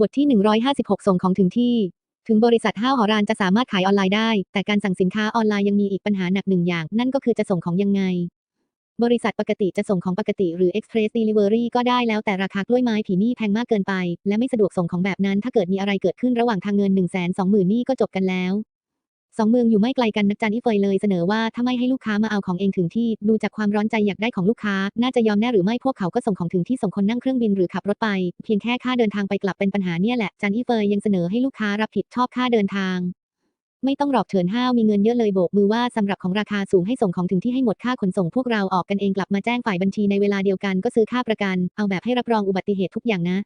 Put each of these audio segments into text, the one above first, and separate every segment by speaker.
Speaker 1: บทที่ 156 ส่งของถึงที่ ถึงบริษัทห้าวหอรานจะสามารถขายออนไลน์ได้ แต่การสั่งสินค้าออนไลน์ยังมีอีกปัญหาหนักหนึ่งอย่าง นั่นก็คือจะส่งของยังไง บริษัทปกติจะส่งของปกติหรือ Express Delivery ก็ได้แล้วแต่ราคากล้วยไม้ผีนี่แพงมากเกินไป และไม่สะดวกส่งของแบบนั้น ถ้าเกิดมีอะไรเกิดขึ้นระหว่างทางเงิน 1 2 0 0 0 0นี่ก็จบกันแล้ว สองเมืองอยู่ไม่ไกลกันนักจันอีเฟยเลยเสนอว่าถ้าไม่ให้ลูกค้ามาเอาของเองถึงที่ ดูจากความร้อนใจอยากได้ของลูกค้า น่าจะยอมแน่หรือไม่พวกเขาก็ส่งของถึงที่ส่งคนนั่งเครื่องบินหรือขับรถไป เพียงแค่ค่าเดินทางไปกลับเป็นปัญหาเนี่ยแหละจันอีเฟยยังเสนอให้ลูกค้ารับผิดชอบค่าเดินทางไม่ต้องหรอกเฉินห้าวมีเงินเยอะเลยโบกมือว่าสำหรับของราคาสูงให้ส่งของถึงที่ให้หมดค่าขนส่งพวกเราออกกันเองกลับมาแจ้งฝ่ายบัญชีในเวลาเดียวกันก็ซื้อค่าประกัน เอาแบบให้รับรองอุบัติเหตุทุกอย่างนะ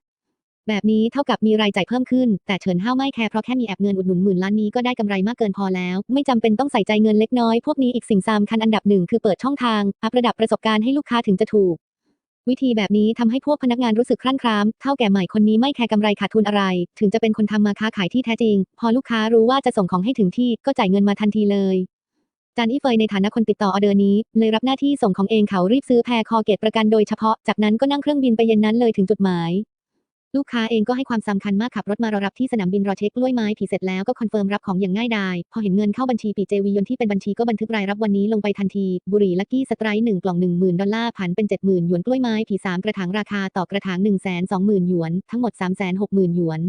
Speaker 1: แบบนี้เท่ากับมีรายจ่ายเพิ่มขึ้น แต่เฉินห้าวไม่แคร์เพราะแค่มีแอบเงินอุดหนุนหมื่นล้านนี้ก็ได้กำไรมากเกินพอแล้ว ไม่จำเป็นต้องใส่ใจเงินเล็กน้อย พวกนี้อีกสิ่งสำคัญอันดับหนึ่งคือเปิดช่องทาง อัประดับประสบการณ์ให้ลูกค้าถึงจะถูก วิธีแบบนี้ทำให้พวกพนักงานรู้สึกครั่นคร้ามเท่าแก่ใหม่คนนี้ไม่แคร์กำไรขาดทุนอะไร ถึงจะเป็นคนทำมาค้าขายที่แท้จริง พอลูกค้ารู้ว่าจะส่งของให้ถึงที่ก็จ่ายเงินมาทันทีเลยจานอี้เฟยในฐานะคนติดต่อออเดอร์นี้ เลยรับหน้าที่ส่งของเองเขารีบซื้อแพรคอเกตประกันโดยเฉพาะจากนั้นก็นั่งเครื่องบินไปเย็นนั้นเลยถึงจุดหมาย ลูกค้าเองก็ให้ความสำคัญมากขับรถมารอรับที่สนามบินรอเช็คกล้วยไม้ผีเสร็จแล้วก็คอนเฟิร์มรับของอย่างง่ายดาย พอเห็นเงินเข้าบัญชีปีเจวียนที่เป็นบัญชีก็บันทึกรายรับวันนี้ลงไปทันที บุหรี่ลักกี้สไตร์หนึ่งกล่องหนึ่งหมื่นดอลลาร์ผันเป็นเจ็ดหมื่นหยวนกล้วยไม้ผีสามกระถางราคาต่อกระถางหนึ่งแสนสองหมื่นหยวน ทั้งหมดสามแสนหกหมื่นหยวน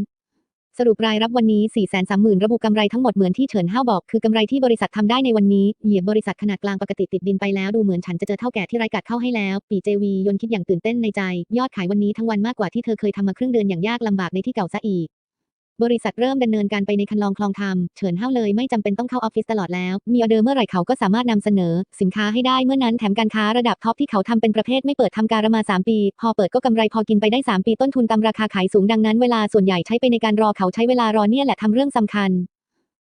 Speaker 1: สรุปรายรับวันนี้ 4 3 0 0 0 0 ระบุกำไรทั้งหมดเหมือนที่เฉินห้าวบอก คือกำไรที่บริษัททำได้ในวันนี้ เหยียบบริษัทขนาดกลางปกติติดดินไปแล้ว ดูเหมือนฉันจะเจอเท่าแก่ที่ไร้กัดเข้าให้แล้ว ปีเจวียนคิดอย่างตื่นเต้นในใจ ยอดขายวันนี้ทั้งวันมากกว่าที่เธอเคยทำมาครึ่งเดือนอย่างยากลำบากในที่เก่าซะอีก บริษัทเริ่มดำเนินการไปในคันลองคลองทำเฉินห้าวเลยไม่จำเป็นต้องเข้าออฟฟิศตลอดแล้ว มีออเดอร์เมื่อไหร่เขาก็สามารถนำเสนอ สินค้าให้ได้เมื่อนั้นแถมการค้าระดับท็อปที่เขาทำเป็นประเภทไม่เปิดทำการมา 3 ปี พอเปิดก็กำไรพอกินไปได้ 3 ปีต้นทุนตามราคาขายสูงดังนั้นเวลาส่วนใหญ่ใช้ไปในการรอเขาใช้เวลารอเนี่ยแหละทำเรื่องสำคัญ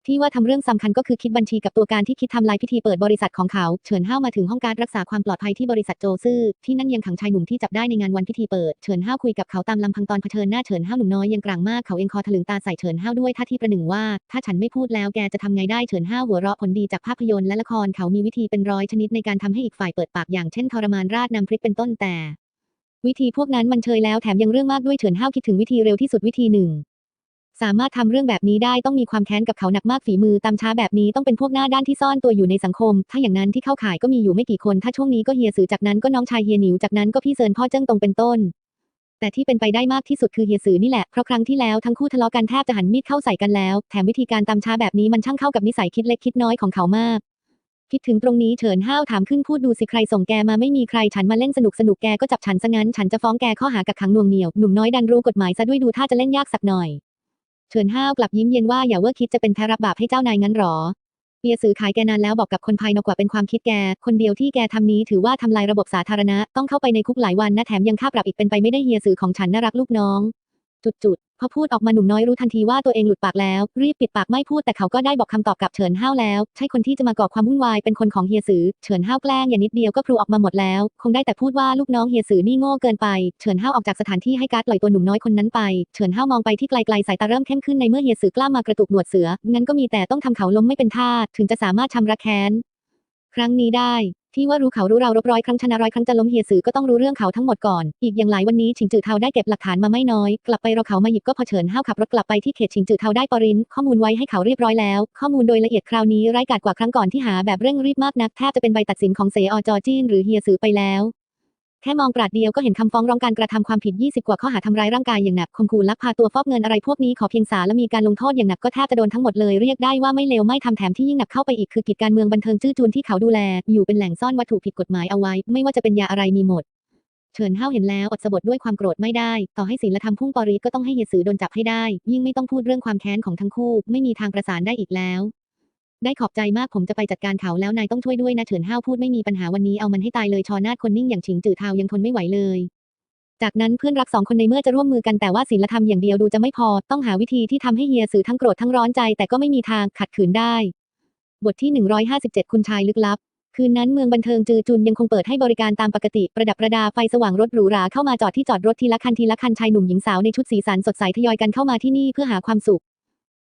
Speaker 1: ที่ว่าทำเรื่องสำคัญก็คือคิดบัญชีกับตัวการที่คิดทำลายพิธีเปิดบริษัทของเขา เฉินห้าวมาถึงห้องการรักษาความปลอดภัยที่บริษัทโจซื่อที่นั่นยังขังชายหนุ่มที่จับได้ในงานวันพิธีเปิดเฉินห้าวคุยกับเขาตามลำพังตอนเผชิญหน้าเฉินห้าวหนุ่มน้อยยังกลางมากเขาเองคอถลึงตาใส่เฉินห้าวด้วยท่าที่ประหนึ่งว่า ถ้าฉันไม่พูดแล้วแกจะทำไงได้เฉินห้าวหัวเราะผลดีจากภาพยนตร์และละครเขามีวิธีเป็นร้อยชนิดในการทำให้อีกฝ่ายเปิดปากอย่างเช่นทรมานราดน้ำพริกเป็นต้นแต่ วิธีพวกนั้นมันเชยแล้วแถมยังเรื่องมากด้วยเฉินห้าวคิดถึงวิธีเร็วที่สุดวิธีหนึ่ง สามารถทำเรื่องแบบนี้ได้ต้องมีความแค้นกับเขาหนักมากฝีมือตามช้าแบบนี้ต้องเป็นพวกหน้าด้านที่ซ่อนตัวอยู่ในสังคม ถ้าอย่างนั้นที่เข้าข่ายก็มีอยู่ไม่กี่คน ถ้าช่วงนี้ก็เฮียสือจากนั้นก็น้องชายเฮียหนิวจากนั้นก็พี่เซินพ่อเจิ้งตรงเป็นต้น แต่ที่เป็นไปได้มากที่สุดคือเฮียสือนี่แหละเพราะครั้งที่แล้วทั้งคู่ทะเลาะกันแทบจะหันมีดเข้าใส่กันแล้ว แถมวิธีการตามช้าแบบนี้มันช่างเข้ากับนิสัยคิดเล็กคิดน้อยของเขามากคิดถึงตรงนี้เฉินห้าวถามขึ้นพูดดูสิใครส่งแกมาไม่มีใครฉันมาเล่นสนุกสนุกแกก็จับฉันซะงั้น ฉันจะฟ้องแกข้อหากักขังน่วงเหนียวหนุ่มน้อยดันรู้กฎหมายซะด้วยดูท่าจะเล่นยากสักหน่อย เฉินห้าวกลับยิ้มเย็นว่าอย่าเว่าคิดจะเป็นแพรับบาปให้เจ้านายงั้นหรอเปียสือขายแกนานแล้วบอกกับคนภายนอกว่าเป็นความคิดแก คนเดียวที่แกทำนี้ถือว่าทำลายระบบสาธารณะ ต้องเข้าไปในคุกหลายวันนะแถมยังค่าปรับอีกเป็นไปไม่ได้เฮียสือของฉันน่ารักลูกน้อง จุดจุด พอพูดออกมาหนุ่มน้อยรู้ทันทีว่าตัวเองหลุดปากแล้ว รีบปิดปากไม่พูดแต่เขาก็ได้บอกคำตอบกับเฉินห้าวแล้ว ใช่คนที่จะมาก่อความวุ่นวายเป็นคนของเฮียสือเฉินห้าวแกล้งอย่างนิดเดียวก็ครูออกมาหมดแล้ว คงได้แต่พูดว่าลูกน้องเฮียสือนี่โง่เกินไปเฉินห้าวออกจากสถานที่ให้การ์ดปล่อยตัวหนุ่มน้อยคนนั้นไปเฉินห้าวมองไปที่ไกลๆสายตาเริ่มเข้มขึ้นในเมื่อเฮียสือกล้ามากระตุกหนวดเสืองั้นก็มีแต่ต้องทำเขาล้มไม่เป็นท่าถึงจะสามารถชำระแค้นครั้งนี้ได้ ที่ว่ารู้เขารู้เรารบร้อยครั้งชนะร้อยครั้งจะล้มเฮียสือก็ต้องรู้เรื่องเขาทั้งหมดก่อน อีกอย่างหลายวันนี้ฉิงจือเทาได้เก็บหลักฐานมาไม่น้อย กลับไปรอเขามาหยิบก็พอเฉินห้าวขับรถกลับไปที่เขตฉิงจือเทาได้ปรินข้อมูลไว้ให้เขาเรียบร้อยแล้ว ข้อมูลโดยละเอียดคราวนี้ร้ายกาจกว่าครั้งก่อนที่หาแบบเร่งรีบมากนักแทบจะเป็นใบตัดสินของเสอจอจีนหรือเฮียสือไปแล้ว แค่มองปราดเดียวก็เห็นคำฟ้องร้องการกระทำความผิด 20 กว่าข้อหาทำร้ายร่างกายอย่างหนักข่มขู่ลักพาตัวฟอกเงินอะไรพวกนี้ขอเพียงศาและมีการลงโทษอย่างหนักก็แทบจะโดนทั้งหมดเลยเรียกได้ว่าไม่เลวไม่ทำแถมที่ยิ่งหนักเข้าไปอีกคือกิจการเมืองบันเทิงจื้อจูนที่เขาดูแล อยู่เป็นแหล่งซ่อนวัตถุผิดกฎหมายเอาไว้ ไม่ว่าจะเป็นยาอะไรมีหมดเฉินห้าเห็นแล้วอดสะบดด้วยความโกรธไม่ได้ ต่อให้ศีลธรรมพุ่งปรีก็ต้องให้เฮียสือโดนจับให้ได้ ยิ่งไม่ต้องพูดเรื่องความแค้นของทั้งคู่ ไม่มีทางประสานได้อีกแล้ว ได้ขอบใจมากผมจะไปจัดการเขาแล้วนายต้องช่วยด้วยนะเฉินห้าวพูดไม่มีปัญหาวันนี้เอามันให้ตายเลยชอนาดคนนิ่งอย่างฉิงจือเทายังทนไม่ไหวเลย จากนั้นเพื่อนรักสองคนในเมื่อจะร่วมมือกันแต่ว่าศีลธรรมอย่างเดียวดูจะไม่พอต้องหาวิธีที่ทำให้เฮียสือทั้งโกรธทั้งร้อนใจแต่ก็ไม่มีทางขัดขืนได้ บทที่ 157 คุณชายลึกลับคืนนั้นเมืองบันเทิงจือจุนยังคงเปิดให้บริการตามปกติประดับประดาไฟสว่างรถหรูหราเข้ามาจอดที่จอดรถทีละคันทีละคันชายหนุ่มหญิงสาวในชุดสีสันสดใสทยอยกันเข้ามาที่นี่เพื่อหาความสุข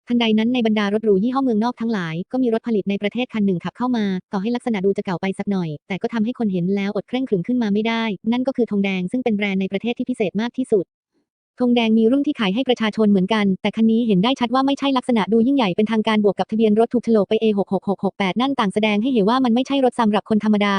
Speaker 1: ทันใดนั้นในบรรดารถหรูยี่ห้อเมืองนอกทั้งหลาย ก็มีรถผลิตในประเทศคันหนึ่งขับเข้ามา ต่อให้ลักษณะดูจะเก่าไปสักหน่อย แต่ก็ทำให้คนเห็นแล้วอดเคร่งขรึมขึ้นมาไม่ได้ นั่นก็คือธงแดงซึ่งเป็นแบรนด์ในประเทศที่พิเศษมากที่สุดธงแดงมีรุ่นที่ขายให้ประชาชนเหมือนกัน แต่คันนี้เห็นได้ชัดว่าไม่ใช่ลักษณะดูยิ่งใหญ่เป็นทางการบวกกับทะเบียนรถถูกโฉลกไป A66668 นั่นต่างแสดงให้เห็นว่ามันไม่ใช่รถสำหรับคนธรรมดา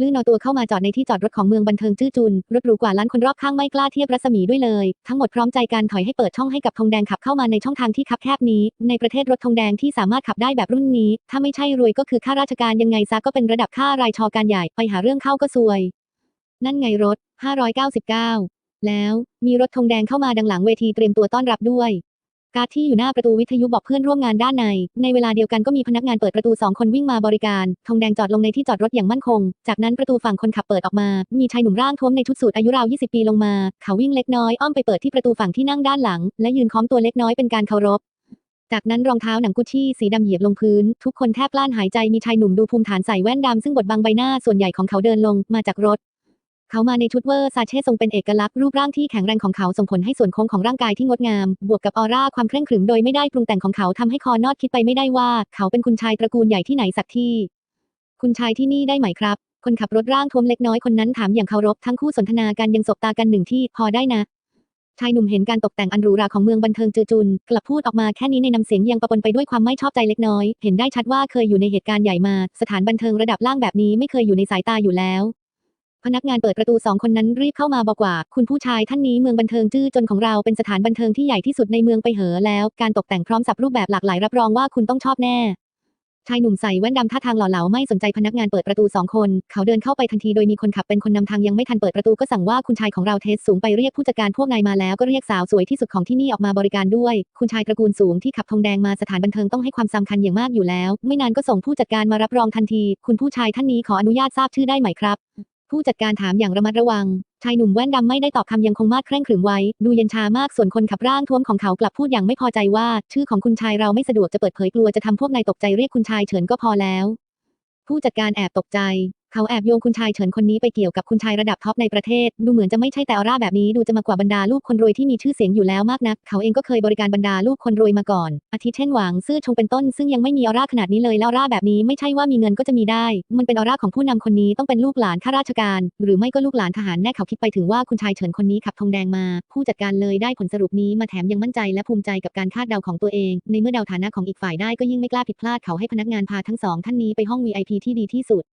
Speaker 1: ลื่นเอาตัวเข้ามาจอดในที่จอดรถของเมืองบันเทิงจื้อจุน รถหรูกว่าล้านคนรอบข้างไม่กล้าเทียบรัศมีด้วยเลย ทั้งหมดพร้อมใจการถอยให้เปิดช่องให้กับธงแดงขับเข้ามาในช่องทางที่คับแคบนี้ ในประเทศรถธงแดงที่สามารถขับได้แบบรุ่นนี้ ถ้าไม่ใช่รวยก็คือข้าราชการยังไงซะก็เป็นระดับข้ารายชอการใหญ่ไปหาเรื่องเข้าก็ซวย นั่นไงรถ 599 แล้ว มีรถธงแดงเข้ามาดังหลังเวทีเตรียมตัวต้อนรับด้วย การดที่อยู่หน้าประตูวิทยุบอกเพื่อนร่วมงานด้านใน ในเวลาเดียวกันก็มีพนักงานเปิดประตูสองคนวิ่งมาบริการ ธงแดงจอดลงในที่จอดรถอย่างมั่นคง จากนั้นประตูฝั่งคนขับเปิดออกมา มีชายหนุ่มร่างท้วมในชุดสูทอายุราว 20 ปีลงมา เขาวิ่งเล็กน้อยอ้อมไปเปิดที่ประตูฝั่งที่นั่งด้านหลัง และยืนค้อมตัวเล็กน้อยเป็นการเคารพจากนั้นรองเท้าหนังกุชชี่สีดำเหยียบลงพื้น ทุกคนแทบกลั้นหายใจมีชายหนุ่มดูภูมิฐานใส่แว่นดำซึ่งบดบังใบหน้าส่วนใหญ่ของเขาเดินลงมาจากรถ เขามาในชุดเวอร์ซาเช่ทรงเป็นเอกลักษณ์รูปร่างที่แข็งแรงของเขาส่งผลให้ส่วนโค้งของร่างกายที่งดงาม บวกกับออร่าความเคร่งขรึมโดยไม่ได้ปรุงแต่งของเขาทำให้คอนอดคิดไปไม่ได้ว่า เขาเป็นคุณชายตระกูลใหญ่ที่ไหนสักที่ คุณชายที่นี่ได้ไหมครับ คนขับรถร่างท้วมเล็กน้อยคนนั้นถามอย่างเคารพทั้งคู่สนทนากันยังสบตากันหนึ่งที่พอได้นะชายหนุ่มเห็นการตกแต่งอันหรูหราของเมืองบันเทิงจือจุน กลับพูดออกมาแค่นี้ในน้ำเสียงยังปะปนไปด้วยความไม่ชอบใจเล็กน้อย เห็นได้ชัดว่าเคยอยู่ในเหตุการณ์ใหญ่มา สถานบันเทิงระดับล่างแบบนี้ไม่เคยอยู่ในสายตาอยู่แล้ว พนักงานเปิดประตูสองคนนั้นรีบเข้ามาบอกว่า คุณผู้ชายท่านนี้เมืองบันเทิงจื้อจนของเราเป็นสถานบันเทิงที่ใหญ่ที่สุดในเมืองไปเหอแล้ว การตกแต่งพร้อมสับรูปแบบหลากหลายรับรองว่าคุณต้องชอบแน่ชายหนุ่มใส่แว่นดำท่าทางหล่อเหลาไม่สนใจพนักงานเปิดประตูสองคน เขาเดินเข้าไปทันทีโดยมีคนขับเป็นคนนำทางยังไม่ทันเปิดประตูก็สั่งว่าคุณชายของเราเทสสูงไปเรียกผู้จัดการพวกนายมาแล้วก็เรียกสาวสวยที่สุดของที่นี่ออกมาบริการด้วย คุณชายตระกูลสูงที่ขับธงแดงมาสถานบันเทิงต้องให้ความสำคัญอย่างมากอยู่แล้ว ไม่นานก็ส่งผู้จัดการมารับรองทันที คุณผู้ชายท่านนี้ขออนุญาตทราบชื่อได้ไหมครับ ผู้จัดการถามอย่างระมัดระวัง ชายหนุ่มแว่นดำไม่ได้ตอบคำยังคงมาดเคร่งขรึมไว้ ดูเย็นชามากส่วนคนขับร่างท้วมของเขากลับพูดอย่างไม่พอใจว่า ชื่อของคุณชายเราไม่สะดวกจะเปิดเผยกลัวจะทำพวกนายตกใจเรียกคุณชายเฉินก็พอแล้ว ผู้จัดการแอบตกใจ เขาแอบโยงคุณชายเฉินคนนี้ไปเกี่ยวกับคุณชายระดับท็อปในประเทศ ดูเหมือนจะไม่ใช่แต่ออร่าแบบนี้ดูจะมากว่าบรรดาลูกคนรวยที่มีชื่อเสียงอยู่แล้วมากนัก เขาเองก็เคยบริการบรรดาลูกคนรวยมาก่อน อาทิเช่นหวังซื่อชงเป็นต้น ซึ่งยังไม่มีออร่าขนาดนี้เลยแล้วออร่าแบบนี้ไม่ใช่ว่ามีเงินก็จะมีได้ มันเป็นออร่าของผู้นำคนนี้ต้องเป็นลูกหลานข้าราชการ หรือไม่ก็ลูกหลานทหารแน่เขาคิดไปถึงว่าคุณชายเฉินคนนี้ขับธงแดงมา ผู้จัดการเลยได้ผลสรุปนี้มาแถมยังมั่นใจและภูมิใจกับการคาดเดาของตัวเอง ในเมื่อเดาฐานะของอีกฝ่ายได้ก็ยิ่งไม่กล้าผิดพลาดเขาให้พนักงานพาทั้งสองท่านนี้ไปห้อง VIP ที่ดีที่สุด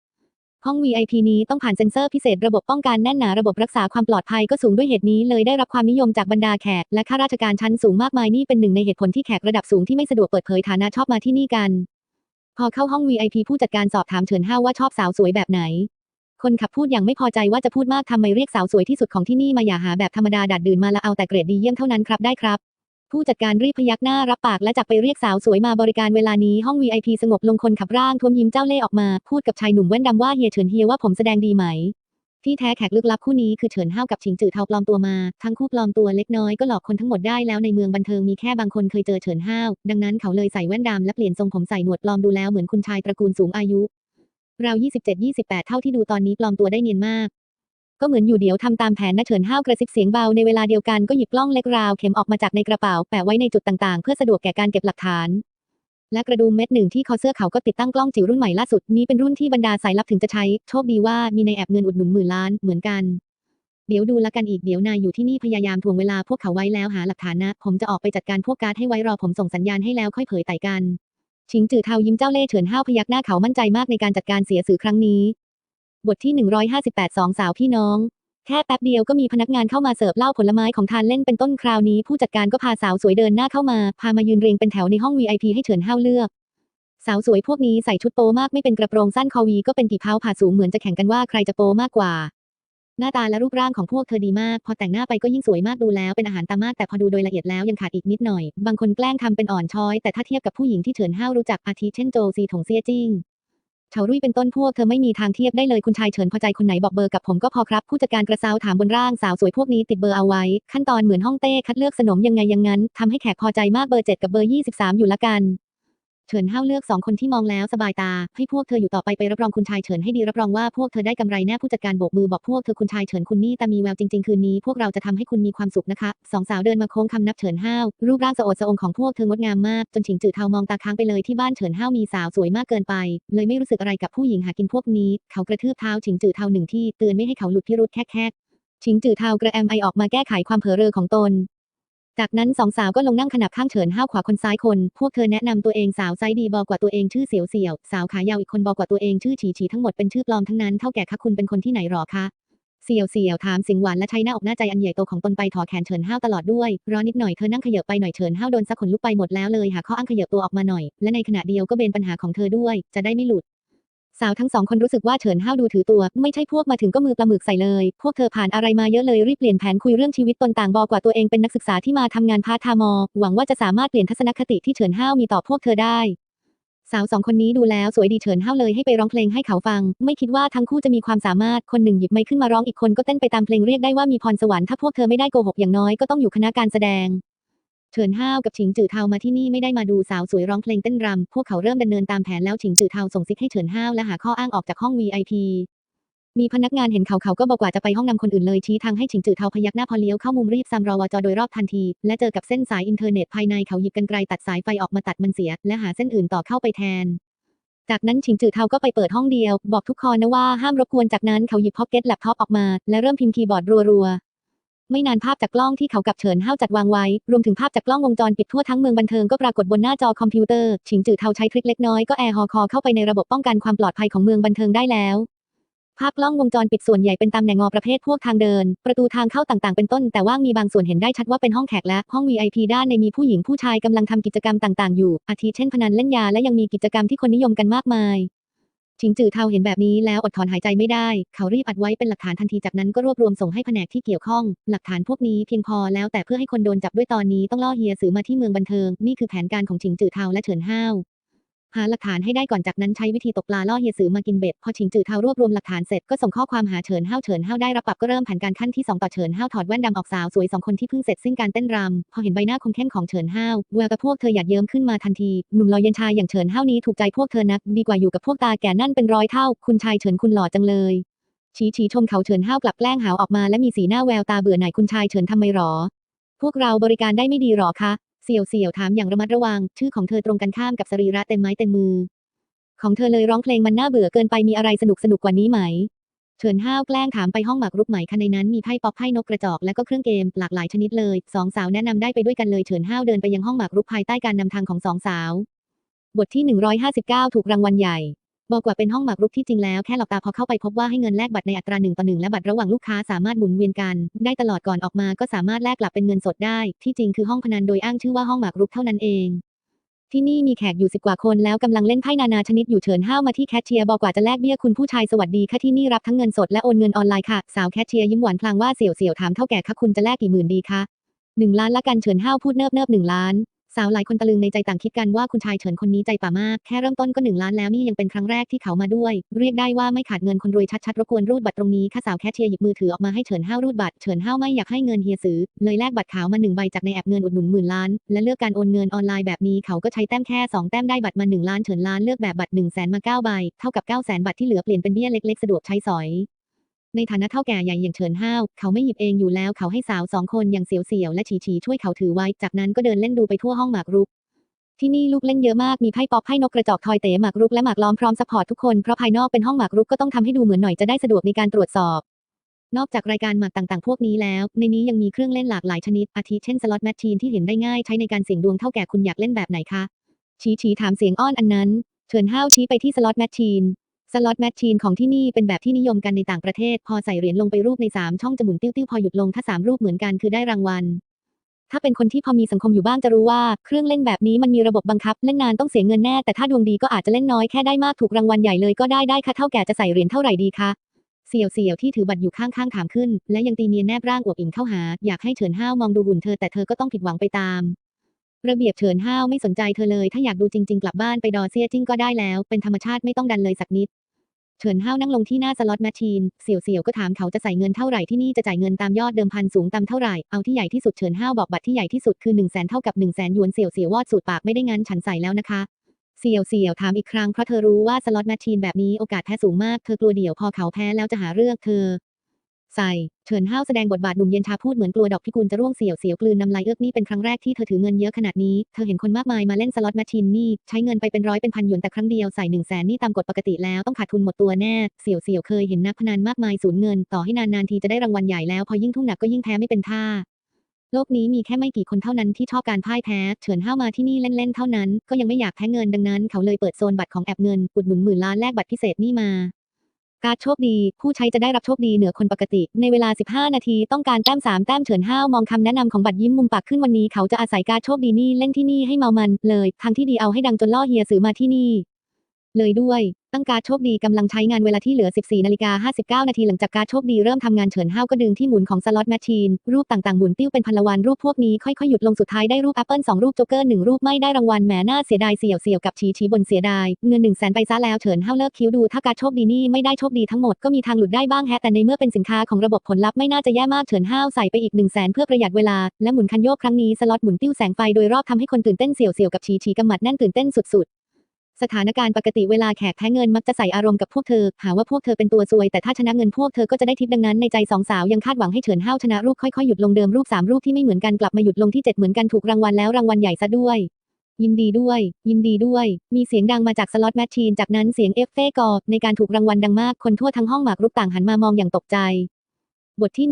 Speaker 1: ห้อง VIP นี้ต้องผ่านเซ็นเซอร์พิเศษระบบป้องกันแน่นหนาระบบรักษาความปลอดภัยก็สูงด้วยเหตุนี้เลยได้รับความนิยมจากบรรดาแขก และข้าราชการชั้นสูงมากมายนี่เป็นหนึ่งในเหตุผลที่แขกระดับสูงที่ไม่สะดวกเปิดเผยฐานะชอบมาที่นี่กัน พอเข้าห้อง VIP ผู้จัดการสอบถามเฉินห้าว่าชอบสาวสวยแบบไหน คนขับพูดอย่างไม่พอใจว่าจะพูดมากทำไมเรียกสาวสวยที่สุดของที่นี่มาอย่าหาแบบธรรมดาดัดดื่นมาละเอาแต่เกรดดีเยี่ยมเท่านั้นครับได้ครับ ผู้จัดการรีบพยักหน้ารับปากและจักไปเรียกสาวสวยมาบริการเวลานี้ห้อง VIP สงบลงคนขับร่างทวมยิ้มเจ้าเล่ห์ออกมา พูดกับชายหนุ่มแว่นดำว่าเฮียเฉินเฮียว่าผมแสดงดีไหม ที่แท้แขกลึกลับคู่นี้คือเฉินห้าวกับชิงจื่อเทาปลอมตัวมา ทั้งคู่ปลอมตัวเล็กน้อยก็หลอกคนทั้งหมดได้แล้วในเมืองบันเทิงมีแค่บางคนเคยเจอเฉินห้าวดังนั้นเขาเลยใส่แว่นดำและเปลี่ยนทรงผมใส่หนวดปลอมดูแล้วเหมือนคุณชายตระกูลสูงอายุราว27-28 เท่าที่ดูตอนนี้ปลอมตัวได้เนียนมาก ก็เหมือนอยู่เดี๋ยวทำตามแผนนะเฉินห้าวกระซิบเสียงเบาในเวลาเดียวกันก็หยิบกล้องเล็กราวเข็มออกมาจากในกระเป๋าแปะไว้ในจุดต่างๆ เพื่อสะดวกแก่การเก็บหลักฐาน และกระดุมเม็ดหนึ่งที่คอเสื้อเขาก็ติดตั้งกล้องจิ๋วรุ่นใหม่ล่าสุดนี้เป็นรุ่นที่บรรดาสายลับถึงจะใช้โชคดีว่ามีในแอบเงินอุดหนุนหมื่นล้านเหมือนกันเดี๋ยวดูละกันอีกเดี๋ยวนายอยู่ที่นี่พยายามทวงเวลาพวกเขาไว้แล้วหาหลักฐานนะ ผมจะออกไปจัดการพวกการ์ดให้ไว้รอผมส่งสัญญาณให้แล้วค่อยเผยไต่กัน ชิงจือเทายิ้มเจ้าเล่ห์เฉินห้าวพยักหน้าเขามั่นใจมากในการจัดการเสียสื่อครั้งนี้ บทที่ 158สองสาวพี่น้อง แค่แป๊บเดียวก็มีพนักงานเข้ามาเสิร์ฟเหล้าผลไม้ของทานเล่นเป็นต้นคราวนี้ ผู้จัดการก็พาสาวสวยเดินหน้าเข้ามา พามายืนเรียงเป็นแถวในห้อง VIP ให้เฉินห้าวเลือก สาวสวยพวกนี้ใส่ชุดโปมากไม่เป็นกระโปรงสั้นคอวีก็เป็นกี่เผาผ่าสูงเหมือนจะแข่งกันว่าใครจะโปมากกว่า หน้าตาและรูปร่างของพวกเธอดีมาก พอแต่งหน้าไปก็ยิ่งสวยมากดูแล้วเป็นอาหารตามากแต่พอดูโดยละเอียดแล้วยังขาดอีกนิดหน่อย บางคนแกล้งทำเป็นอ่อนช้อยแต่ถ้าเทียบกับผู้หญิงที่เฉินห้าวรู้จักอาทิเช่นโจซีถงเซียจิ้ง เฉารุ่ยเป็นต้นพวกเธอไม่มีทางเทียบได้เลยคุณชายเฉินพอใจคนไหนบอกเบอร์กับผมก็พอครับผู้จัดการกระซาวถามบนร่างสาวสวยพวกนี้ติดเบอร์เอาไว้ ขั้นตอนเหมือนห้องเต้คัดเลือกสนมยังไงยังงั้นทำให้แขกพอใจมากเบอร์7กับเบอร์23 อยู่ละกัน เฉินห้าวเลือกสองคนที่มองแล้วสบายตา ให้พวกเธออยู่ต่อไปไปรับรองคุณชายเฉินให้ดีรับรองว่าพวกเธอได้กำไรแน่ผู้จัดการโบกมือบอกพวกเธอคุณชายเฉินคุณนี่แต่มีแววจริงๆคืนนี้พวกเราจะทำให้คุณมีความสุขนะคะสองสาวเดินมาโค้งคำนับเฉินห้าวรูปร่างสะอดสะองของพวกเธองดงามมากจนฉิงจือเทามองตาค้างไปเลยที่บ้านเฉินห้ามีสาวสวยมากเกินไป เลยไม่รู้สึกอะไรกับผู้หญิงหากินพวกนี้ เขากระทืบเท้าฉิงจือเทาหนึ่งที่เตือนไม่ให้เขาหลุดพิรุธแค่แค่ชิงจือเทากระแอมไอออกมาแก้ไขความเผลอเรอของตน จากนั้นสองสาวก็ลงนั่งขนับข้างเฉินห้าวขวาคนซ้ายคน พวกเธอแนะนำตัวเองสาวไซดีบอกว่าตัวเองชื่อเสียวเสี่ยว สาวขายาวอีกคนบอกว่าตัวเองชื่อฉีฉีทั้งหมดเป็นชื่อปลอมทั้งนั้นเท่าแก่คะคุณเป็นคนที่ไหนหรอคะเสี่ยวเสี่ยวถามสิงหวานและใช้หน้าอกหน้าใจอันใหญ่โตของตนไปถอแขนเฉินห้าวตลอดด้วยรอนิดหน่อยเธอนั่งขยับไปหน่อยเฉินห้าวโดนซักขนลุกไปหมดแล้วเลยหาข้ออ้างขยับตัวออกมาหน่อย และในขณะเดียวก็เบนปัญหาของเธอด้วย จะได้ไม่หลุด สาวทั้งสองคนรู้สึกว่าเฉินห้าวดูถือตัว ไม่ใช่พวกมาถึงก็มือปลาหมึกใส่เลย พวกเธอผ่านอะไรมาเยอะเลยรีบเปลี่ยนแผนคุยเรื่องชีวิตตนต่างบอกว่าตัวเองเป็นนักศึกษาที่มาทำงานพาร์ทไทม์มอหวังว่าจะสามารถเปลี่ยนทัศนคติที่เฉินห้าวมีต่อพวกเธอได้ สาวสองคนนี้ดูแล้วสวยดีเฉินห้าวเลยให้ไปร้องเพลงให้เขาฟัง ไม่คิดว่าทั้งคู่จะมีความสามารถคนหนึ่งหยิบไมค์ขึ้นมาร้องอีกคนก็เต้นไปตามเพลงเรียกได้ว่ามีพรสวรรค์ถ้าพวกเธอไม่ได้โกหกอย่างน้อยก็ต้องอยู่คณะการแสดง เฉินห้าวกับฉิงจือเทามาที่นี่ไม่ได้มาดูสาวสวยร้องเพลงเต้นรำ พวกเขาเริ่มดำเนินตามแผนแล้วฉิงจือเทาส่งซิกให้เฉินห้าวและหาข้ออ้างออกจากห้อง VIP มีพนักงานเห็นเขาเขาก็บอกว่าจะไปห้องนำคนอื่นเลยชี้ทางให้ฉิงจือเทาพยักหน้าพอเลี้ยวเข้ามุมรีบซ้ำรอวจโดยรอบทันที และเจอกับเส้นสายอินเทอร์เน็ตภายในเขาหยิบกรรไกรตัดสายไฟออกมาตัดมันเสีย และหาเส้นอื่นต่อเข้าไปแทน จากนั้นฉิงจือเทาก็ไปเปิดห้องเดียว บอกทุกคนนะว่าห้ามรบกวนจากนั้นเขาหยิบพ็อกเก็ตแล็ปท็อปออกมา และเริ่มพิมพ์คีย์บอร์ดรัวๆ ไม่นานภาพจากกล้องที่เขากับเฉินห้าวจัดวางไว้ รวมถึงภาพจากกล้องวงจรปิดทั่วทั้งเมืองบันเทิงก็ปรากฏบนหน้าจอคอมพิวเตอร์ฉิงจือเทาใช้ทริคเล็กน้อยก็แอร์ฮอคอเข้าไปในระบบป้องกันความปลอดภัยของเมืองบันเทิงได้แล้วภาพกล้องวงจรปิดส่วนใหญ่เป็นตำแหน่งงอประเภทพวกทางเดิน ประตูทางเข้าต่างๆ เป็นต้น แต่ว่ามีบางส่วนเห็นได้ชัดว่าเป็นห้องแขกและห้อง VIP ด้านในมีผู้หญิงผู้ชายกำลังทำกิจกรรมต่างๆ อยู่ อาทิเช่นพนันเล่นยาและยังมีกิจกรรมที่คนนิยมกันมากมาย ชิงจือเทาเห็นแบบนี้แล้วอดถอนหายใจไม่ได้ เขารีบอัดไว้เป็นหลักฐานทันทีจากนั้นก็รวบรวมส่งให้แผนกที่เกี่ยวข้อง หลักฐานพวกนี้เพียงพอแล้วแต่เพื่อให้คนโดนจับด้วยตอนนี้ต้องล่อเฮียสือมาที่เมืองบันเทิง นี่คือแผนการของชิงจือเทาและเฉินห้าว หาหลักฐานให้ได้ก่อนจากนั้นใช้วิธีตกปลาล่อเฮียสือมากินเบ็ด พอชิงจือเทารวบรวมหลักฐานเสร็จก็ส่งข้อความหาเฉินห้าวเฉินห้าวได้รับปรับก็เริ่มแผนการขั้นที่สองต่อเฉินห้าวถอดแว่นดำออกสาวสวยสองคนที่เพิ่งเสร็จสิ้นการเต้นรำพอเห็นใบหน้าคมเข้มของเฉินห้าวแววตาพวกเธอหยาดเยิ้มขึ้นมาทันทีหนุ่มล่อเย็นชายอย่างเฉินห้าวนี้ถูกใจพวกเธอนักดีกว่าอยู่กับพวกตาแก่นั่นเป็นร้อยเท่า คุณชายเฉินคุณหล่อจังเลยชี้ชี้ชมเขาเฉินห้าวกลับแกล้งหาวออกมาและมีสีหน้าแววตาเบื่อหน่ายคุณชายเฉินทำไมหรอ พวกเราบริการได้ไม่ดีหรอคะ เสี่ยวเสี่ยวถามอย่างระมัดระวัง ชื่อของเธอตรงกันข้ามกับสรีระเต็มไม้เต็มมือ ของเธอเลยร้องเพลงมันน่าเบื่อเกินไปมีอะไรสนุกสนุกกว่านี้ไหม เฉินห้าวแกล้งถามไปห้องหมากรุกไหมคะในนั้นมีไพ่ป๊อปไพ่นกกระจอกและก็เครื่องเกมหลากหลายชนิดเลยสองสาวแนะนำได้ไปด้วยกันเลยเฉินห้าวเดินไปยังห้องหมากรุกภายใต้การนำทางของสองสาว บทที่ 159 ถูกรางวัลใหญ่ บอกว่าเป็นห้องหมากรุกที่จริงแล้วแค่หลับตาพอเข้าไปพบว่าให้เงินแลกบัตรในอัตราหนึ่งต่อหนึ่งและบัตรระหว่างลูกค้าสามารถหมุนเวียนกัน ได้ตลอดก่อนออกมาก็สามารถแลกกลับเป็นเงินสดได้ ที่จริงคือห้องพนันโดยอ้างชื่อว่าห้องหมากรุกเท่านั้นเองที่นี่มีแขกอยู่สิบกว่าคนแล้วกำลังเล่นไพ่นานาชนิดอยู่เฉินห้าวมาที่แคชเชียร์บอกว่าจะแลกเบี้ยคุณผู้ชายสวัสดีค่ะที่นี่รับทั้งเงินสดและโอนเงินออนไลน์ค่ะ สาวแคชเชียร์ยิ้มหวานพลางว่าเสี่ยวเสี่ยวถามเท่าแก่ค่ะคุณจะแลกกี่หมื่นดีคะหนึ่งล้านละกันเฉินห้าวพูดเนิบเนิบหนึ่งล้าน สาวหลายคนตะลึงในใจต่างคิดกันว่าคุณชายเฉินคนนี้ใจป่ามาก แค่เริ่มต้นก็หนึ่งล้านแล้วนี่ยังเป็นครั้งแรกที่เขามาด้วย เรียกได้ว่าไม่ขาดเงินคนรวยชัดๆรบกวนรูดบัตรตรงนี้ ค่ะสาวแคชเชียร์หยิบมือถือออกมาให้เฉินห้าวรูดบัตรเฉินห้าวไม่อยากให้เงินเฮียซื้อ เลยแลกบัตรขาวมาหนึ่งใบจากในแอปเงินอุดหนุนหมื่นล้าน และเลือกการโอนเงินออนไลน์แบบนี้เขาก็ใช้แต้มแค่สองแต้มได้บัตรมาหนึ่งล้านเฉินล้านเลือกแบบบัตรหนึ่งแสนมาเก้าใบเท่ากับเก้าแสนบัตรที่เหลือเปลี่ยนเป็นเบี้ยเล็กๆสะดวกใช้สอย ในฐานะเท่าแก่ใหญ่อย่างเฉินห้าว เขาไม่หยิบเองอยู่แล้วเขาให้สาวสองคนอย่างเสียวเสียวและฉีฉีช่วยเขาถือไว้ จากนั้นก็เดินเล่นดูไปทั่วห้องหมากรุก ที่นี่ลูกเล่นเยอะมาก มีไพ่ป๊อปไพ่นกกระจอกทอยเต๋หมากรุกและหมากล้อมพร้อมซัพพอร์ตทุกคน เพราะภายนอกเป็นห้องหมากรุกก็ต้องทำให้ดูเหมือนหน่อยจะได้สะดวกในการตรวจสอบ นอกจากรายการหมากต่างๆ พวกนี้แล้ว ในนี้ยังมีเครื่องเล่นหลากหลายชนิด อาทิเช่นสล็อตแมชชีนที่เห็นได้ง่ายใช้ในการเสี่ยงดวงเท่าแก่คุณอยากเล่นแบบไหนคะชี้ชี้ถามเสียงอ้อนอันนั้น เฉินห้าวชี้ไปที่สล็อตแมชชีน สล็อตแมชชีนของที่นี่เป็นแบบที่นิยมกันในต่างประเทศ พอใส่เหรียญลงไปรูปใน 3 ช่องจะหมุนติ้วๆ พอหยุดลงถ้า 3 รูปเหมือนกันคือได้รางวัล ถ้าเป็นคนที่พอมีสังคมอยู่บ้างจะรู้ว่าเครื่องเล่นแบบนี้มันมีระบบบังคับเล่นนานต้องเสียเงินแน่ แต่ถ้าดวงดีก็อาจจะเล่นน้อยแค่ได้มากถูกรางวัลใหญ่เลยก็ได้ได้ค่ะเท่าแก่จะใส่เหรียญเท่าไหร่ดีคะเสี่ยวเสี่ยวที่ถือบัตรอยู่ข้างๆถามขึ้น และยังตีเนียนแนบร่างอวบอิ่มเข้าหา อยากให้เฉินห้าวมองดูหุ่นเธอแต่เธอก็ต้องผิดหวังไปตาม ระเบียบเฉินห้าวไม่สนใจเธอเลย ถ้าอยากดูจริง ๆ กลับบ้านไปดอเซียจิ้งก็ได้แล้ว เป็นธรรมชาติไม่ต้องดันเลยสักนิด เฉินห้าวนั่งลงที่หน้าสล็อตแมชชีน เสี่ยวเสี่ยวก็ถามเขาจะใส่เงินเท่าไหร่ที่นี่จะจ่ายเงินตามยอดเดิมพันสูงตามเท่าไหร่ เอาที่ใหญ่ที่สุดเฉินห้าวบอกบัตรที่ใหญ่ที่สุดคือ1นึ่งแสนเท่ากับ1นึ่งแสนหยวนเสี่ยวเสี่ยววอดสูตรปากไม่ได้งั้นฉันใส่แล้วนะคะเสี่ยวเสี่ยวถามอีกครั้งเพราะเธอรู้ว่าสล็อตแมชชีนแบบนี้โอกาสแพ้สูงมาก เธอกลัวเดี๋ยวพอเขาแพ้แล้วจะหาเรื่องเธอ ใส่เฉินห้าวแสดงบทบาทหนุ่มเย็นชาพูดเหมือนกลัวดอกพิกุลจะร่วงเสียวเสียวกลืนน้ำลายเอื้อกนี่เป็นครั้งแรกที่เธอถือเงินเยอะขนาดนี้ เธอเห็นคนมากมายมาเล่นสล็อตแมชชีนนี่ ใช้เงินไปเป็นร้อยเป็นพันหยวนแต่ครั้งเดียวใส่หนึ่งแสนนี่ตามกฎปกติแล้วต้องขาดทุนหมดตัวแน่ เสี่ยวเสี่ยวเคยเห็นนักพนันมากมายสูญเงิน ต่อให้นานๆทีจะได้รางวัลใหญ่แล้วพอยิ่งทุ่มหนักก็ยิ่งแพ้ไม่เป็นท่าโลกนี้มีแค่ไม่กี่คนเท่านั้นที่ชอบการพ่ายแพ้ เฉินห้าวมาที่นี่เล่นๆเท่านั้น ก็ยังไม่อยากแพ้เงินดังนั้น เขาเลยเปิดโซนบัตรของแอปเงินอุดหนุนหมื่นล้านแลกบัตรพิเศษนี่มา การโชคดี ผู้ใช้จะได้รับโชคดีเหนือคนปกติ ในเวลา 15 นาทีต้องการแต้ม 3 แต้มเฉินห้ามองคำแนะนำของบัตรยิ้มมุมปากขึ้นวันนี้เขาจะอาศัยการโชคดีนี่เล่นที่นี่ให้เมามันเลย ทางที่ดีเอาให้ดังจนล่อเฮียสือมาที่นี่ เลยด้วย ตั้งการโชคดีกำลังใช้งานเวลาที่เหลือ 14นาฬิกา59 นาทีหลังจากการโชคดีเริ่มทำงานเฉินห้าวก็ดึงที่หมุนของสล็อตแมชชีน รูปต่างๆ หมุนติ้วเป็นพันละวันรูปพวกนี้ค่อยๆ หยุดลงสุดท้ายได้รูปแอปเปิลสองรูปโจ๊กเกอร์หนึ่งรูปไม่ได้รางวัลแหมน่าเสียดายเสี่ยวเสี่ยวกับชีชีบนเสียดายเงินหนึ่งแสนไปซะแล้วเฉินห้าวเลิกคิ้วดูถ้าการโชคดีนี่ไม่ได้โชคดีทั้งหมดก็มีทางหลุดได้บ้างแฮะแต่ในเมื่อเป็นสินค้าของระบบผลลัพธ์ไม่น่าจะแย่มากเฉินห้าวใส่ไปอีกหนึ่งแสนเพื่อประหยัดเวลาและหมุนคันโยกครั้งนี้สล็อตหมุนติ้วแสงไฟโดยรอบทำให้คนตื่นเต้นเสี่ยวเสี่ยวกับชีชีกำมัดแน่นตื่นเต้นสุดๆ สถานการณ์ปกติเวลาแขกแพ้เงินมักจะใส่อารมณ์กับพวกเธอ หาว่าพวกเธอเป็นตัวซวย แต่ถ้าชนะเงินพวกเธอก็จะได้ทิปดังนั้นในใจสองสาวยังคาดหวังให้เฉินห้าวชนะรูปค่อยๆหยุดลงเดิมรูปสามรูปที่ไม่เหมือนกันกลับมาหยุดลงที่เจ็ดเหมือนกันถูกรางวัลแล้วรางวัลใหญ่ซะด้วย ยินดีด้วย ยินดีด้วย มีเสียงดังมาจากสล็อตแมชชีนจากนั้นเสียงเอฟเฟกอร์ในการถูกรางวัลดังมากคนทั่วทั้งห้องหมากรุกต่างหันมามองอย่างตกใจ บทที่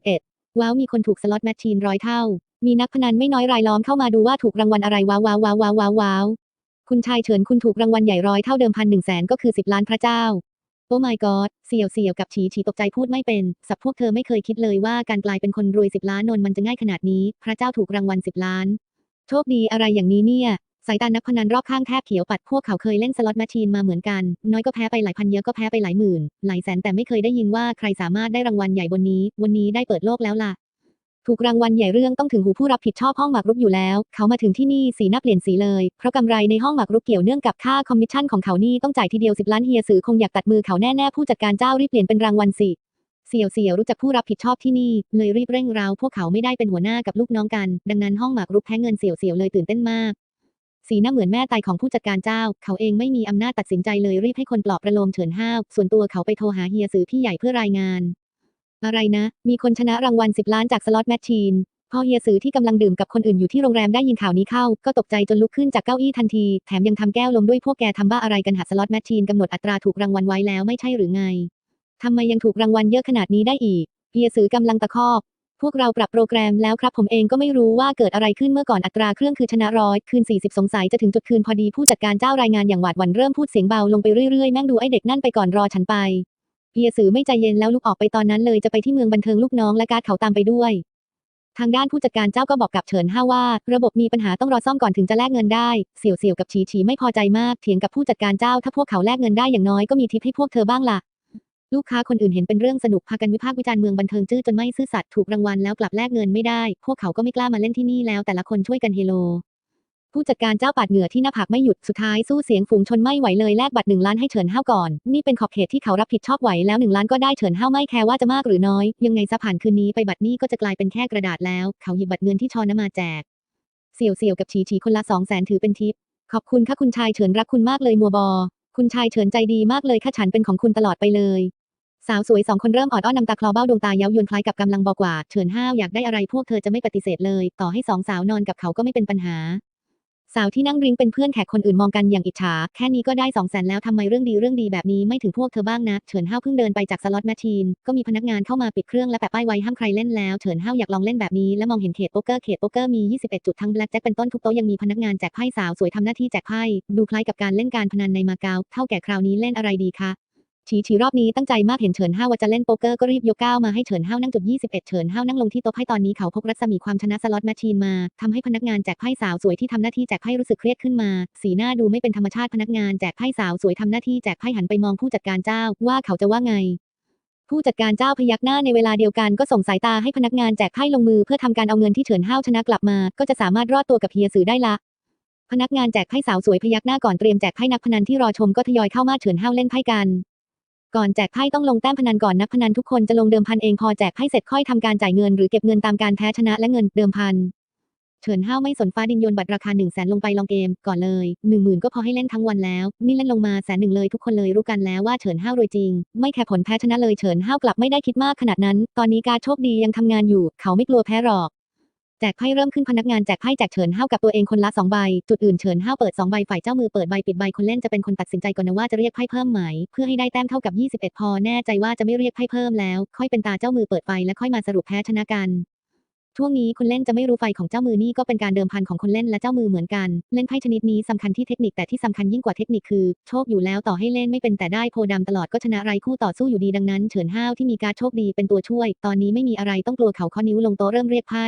Speaker 1: 160.21ว้าวมีคนถูกสล็อตแมชชีนร้อยเท่ามีนักพนันไม่น้อยรายล้อมเข้ามาดูว่าถูกรางวัลอะไรว้าวว้าวว้าวว้าว คุณชายเฉินคุณถูกรางวัลใหญ่ร้อยเท่าเดิมพันหนึ่งแสนก็คือสิบล้านพระเจ้า โอ้ my god เสี่ยวเสี่ยวกับฉีฉีตกใจพูดไม่เป็น สับพวกเธอไม่เคยคิดเลยว่าการกลายเป็นคนรวยสิบล้านนนมันจะง่ายขนาดนี้ พระเจ้าถูกรางวัลสิบล้าน โชคดีอะไรอย่างนี้เนี่ยสายตานักพนันรอบข้างแทบเขียวปัดพวกเขาเคยเล่นสล็อตแมชชีนมาเหมือนกัน น้อยก็แพ้ไปหลายพันเยอะก็แพ้ไปหลายหมื่น หลายแสนแต่ไม่เคยได้ยินว่าใครสามารถได้รางวัลใหญ่บนนี้ วันนี้ได้เปิดโลกแล้วล่ะ ถูกรางวัลใหญ่เรื่องต้องถึงหูผู้รับผิดชอบห้องหมากรุกอยู่แล้ว เขามาถึงที่นี่สีหน้าเปลี่ยนสีเลย เพราะกำไรในห้องหมากรุกเกี่ยวเนื่องกับค่าคอมมิชชั่นของเขานี่ต้องจ่ายทีเดียวสิบล้านเฮียสือคงอยากตัดมือเขาแน่ๆผู้จัดการเจ้ารีบเปลี่ยนเป็นรางวัลสิเสี่ยวเสี่ยวรู้จักผู้รับผิดชอบที่นี่ เลยรีบเร่งร้าพวกเขาไม่ได้เป็นหัวหน้ากับลูกน้องกัน ดังนั้นห้องหมากรุกแพ้เงินเสี่ยวเสี่ยวเลยตื่นเต้นมาก สีหน้าเหมือนแม่ตายของผู้จัดการเจ้า เขาเองไม่มีอำนาจตัดสินใจเลยรีบให้คนปลอบประโลมเฉินห้าวส่วนตัวเขาไปโทรหาเฮียสือพี่ใหญ่เพื่อรายงาน อะไรนะ มีคนชนะรางวัลสิบล้านจากสล็อตแมชชีน พอเฮียสือที่กำลังดื่มกับคนอื่นอยู่ที่โรงแรมได้ยินข่าวนี้เข้า ก็ตกใจจนลุกขึ้นจากเก้าอี้ทันที แถมยังทำแก้วลมด้วยพวกแกทำบ้าอะไรกันหาสล็อตแมชชีนกำหนดอัตราถูกรางวัลไว้แล้วไม่ใช่หรือไงทำไมยังถูกรางวัลเยอะขนาดนี้ได้อีก เฮียสือกำลังตะคอกพวกเราปรับโปรแกรมแล้วครับผมเองก็ไม่รู้ว่าเกิดอะไรขึ้นเมื่อก่อนอัตราเครื่องคือชนะร้อยคืน 40 สงสัยจะถึงจุดคืนพอดีผู้จัดการเจ้ารายงานอย่างหวาดหวั่นเริ่มพูดเสียงเบาลงไปเรื่อยๆ แม่งดูไอเด็กนั่นไปก่อนรอฉันไป เฮียสือไม่ใจเย็นแล้วลุกออกไปตอนนั้นเลยจะไปที่เมืองบันเทิงลูกน้องและการดเขาตามไปด้วย ทางด้านผู้จัดการเจ้าก็บอกกับเฉินห้าว่า ระบบมีปัญหาต้องรอซ่อมก่อนถึงจะแลกเงินได้ เสี่ยวเสี่ยวกับฉีฉีไม่พอใจมากเถียงกับผู้จัดการเจ้า ถ้าพวกเขาแลกเงินได้อย่างน้อยก็มีทิปให้พวกเธอบ้างล่ะลูกค้าคนอื่นเห็นเป็นเรื่องสนุกพากันวิพากษ์วิจารณ์เมืองบันเทิงจื้อจนไม่ซื่อสัตย์ถูกรางวัลแล้วกลับแลกเงินไม่ได้ พวกเขาก็ไม่กล้ามาเล่นที่นี่แล้วแต่ละคนช่วยกันเฮโล ผู้จัดการเจ้าปาดเหงื่อที่หน้าผากไม่หยุดสุดท้ายสู้เสียงฝูงชนไม่ไหวเลยแลกบัตรหนึ่งล้านให้เฉินห้าวก่อน นี่เป็นขอบเขตที่เขารับผิดชอบไหวแล้วหนึ่งล้านก็ได้เฉินห้าวไม่แคร์ว่าจะมากหรือน้อย ยังไงซะผ่านคืนนี้ไปบัตรนี้ก็จะกลายเป็นแค่กระดาษแล้ว เขาหยิบบัตรเงินที่ชอนมาแจกเสี่ยวเสี่ยวกับฉีฉีคนละสองแสนถือเป็นทิปขอบคุณค่ะคุณชายเฉินรักคุณมากเลยมัวบอ คุณชายเฉินใจดีมากเลยค่ะฉันเป็นของคุณตลอดไปเลยสาวสวยสองคนเริ่มออดอ้อนนำตาคลอเบ้าดวงตาเย้ายวนคล้ายกับกำลังบอกว่าเฉินห้าวอยากได้อะไรพวกเธอจะไม่ปฏิเสธเลย ต่อให้สองสาวนอนกับเขาก็ไม่เป็นปัญหาาวที่นั่งริ้งเป็นเพื่อนแขกคนอื่นมองกันอย่างอิจฉา แค่นี้ก็ได้สองแสนแล้วทำไมเรื่องดีเรื่องดีแบบนี้ไม่ถึงพวกเธอบ้างนะ เฉินห้าวเพิ่งเดินไปจากสล็อตแมชชีน ก็มีพนักงานเข้ามาปิดเครื่องและแปะป้ายไว้ห้ามใครเล่นแล้ว เฉินห้าวอยากลองเล่นแบบนี้และมองเห็นเขตโป๊กเกอร์ เขตโป๊กเกอร์มี 21 จุดทั้งแบล็กแจ็คเป็นต้นทุกโต๊ะยังมีพนักงานแจกไพ่สาวสวยทำหน้าที่แจกไพ่ ดูคล้ายกับการเล่นการพนันในมาเก๊า เท่าแก่คราวนี้เล่นอะไรดีคะ ฉีฉีรอบนี้ตั้งใจมากเห็นเฉินห้าวว่าจะเล่นโป๊กเกอร์ก็รีบยกก้าวมาให้เฉินห้าวนั่งจุด21เอ็ดเฉินห้าวนั่งลงที่โต๊ะไพ่ตอนนี้เขาพกรัศมีความชนะสล็อตแมชชีนมาทำให้พนักงานแจกไพ่สาวสวยที่ทำหน้าที่แจกไพ่รู้สึกเครียดขึ้นมา สีหน้าดูไม่เป็นธรรมชาติพนักงานแจกไพ่สาวสวยทำหน้าที่แจกไพ่หันไปมองผู้จัดการเจ้าว่าเขาจะว่าไงผู้จัดการเจ้าพยักหน้าในเวลาเดียวกันก็ส่งสายตาให้พนักงานแจกไพ่ลงมือเพื่อทำการเอาเงินที่เฉินห้าวชนะกลับมา ก็จะสามารถรอดตัวกับเฮียสือได้ละ พนักงานแจกไพ่สาวสวยพยักหน้าก่อนเตรียมแจกไพ่นักพนันที่รอชมก็ทยอยเข้ามาเฉินห้าวเล่นไพ่กัน ก่อนแจกไพ่ต้องลงแต้มพนันก่อนนักพนันทุกคนจะลงเดิมพันเองพอแจกไพ่เสร็จค่อยทำการจ่ายเงินหรือเก็บเงินตามการแพ้ชนะและเงินเดิมพันเฉินห้าวไม่สนฟ้าดินโยนบัตรราคา1นึ่งแสนลงไปลองเกม ก่อนเลย1 0,000ก็พอให้เล่นทั้งวันแล้ว นี่เล่นลงมาแสนหนึ่งเลยทุกคนเลยรู้กันแล้วว่าเฉินห้าวรวยจริง ไม่แค่ผลแพ้ชนะเลยเฉินห้าวกลับไม่ได้คิดมากขนาดนั้น ตอนนี้การโชคดียังทำงานอยู่ เขาไม่กลัวแพ้หรอก แจกไพ่เริ่มขึ้นพนักงานแจกไพ่แจกเฉินห้าวกับตัวเองคนละสองใบ จุดอื่นเฉินห้าวเปิดสองใบฝ่ายเจ้ามือเปิดใบปิดใบคนเล่นจะเป็นคนตัดสินใจก่อนนะว่าจะเรียกไพ่เพิ่มไหม เพื่อให้ได้แต้มเท่ากับ 21 พอแน่ใจว่าจะไม่เรียกไพ่เพิ่มแล้ว ค่อยเป็นตาเจ้ามือเปิดไฟและค่อยมาสรุปแพ้ชนะกันช่วงนี้คนเล่นจะไม่รู้ไฟของเจ้ามือนี่ก็เป็นการเดิมพันของคนเล่นและเจ้ามือเหมือนกัน เล่นไพ่ชนิดนี้สำคัญที่เทคนิคแต่ที่สำคัญยิ่งกว่าเทคนิคคือ โชคอยู่แล้วต่อให้เล่นไม่เป็นแต่ได้โพธิ์ดำตลอดก็ชนะไรคู่ต่อสู้อยู่ดีดังนั้นเฉินห้าวที่มีการโชคดีเป็นตัวช่วย ตอนนี้ไม่มีอะไรต้องกลัวเขาข้อนิ้วลงโต๊ะเริ่มเรียกไพ่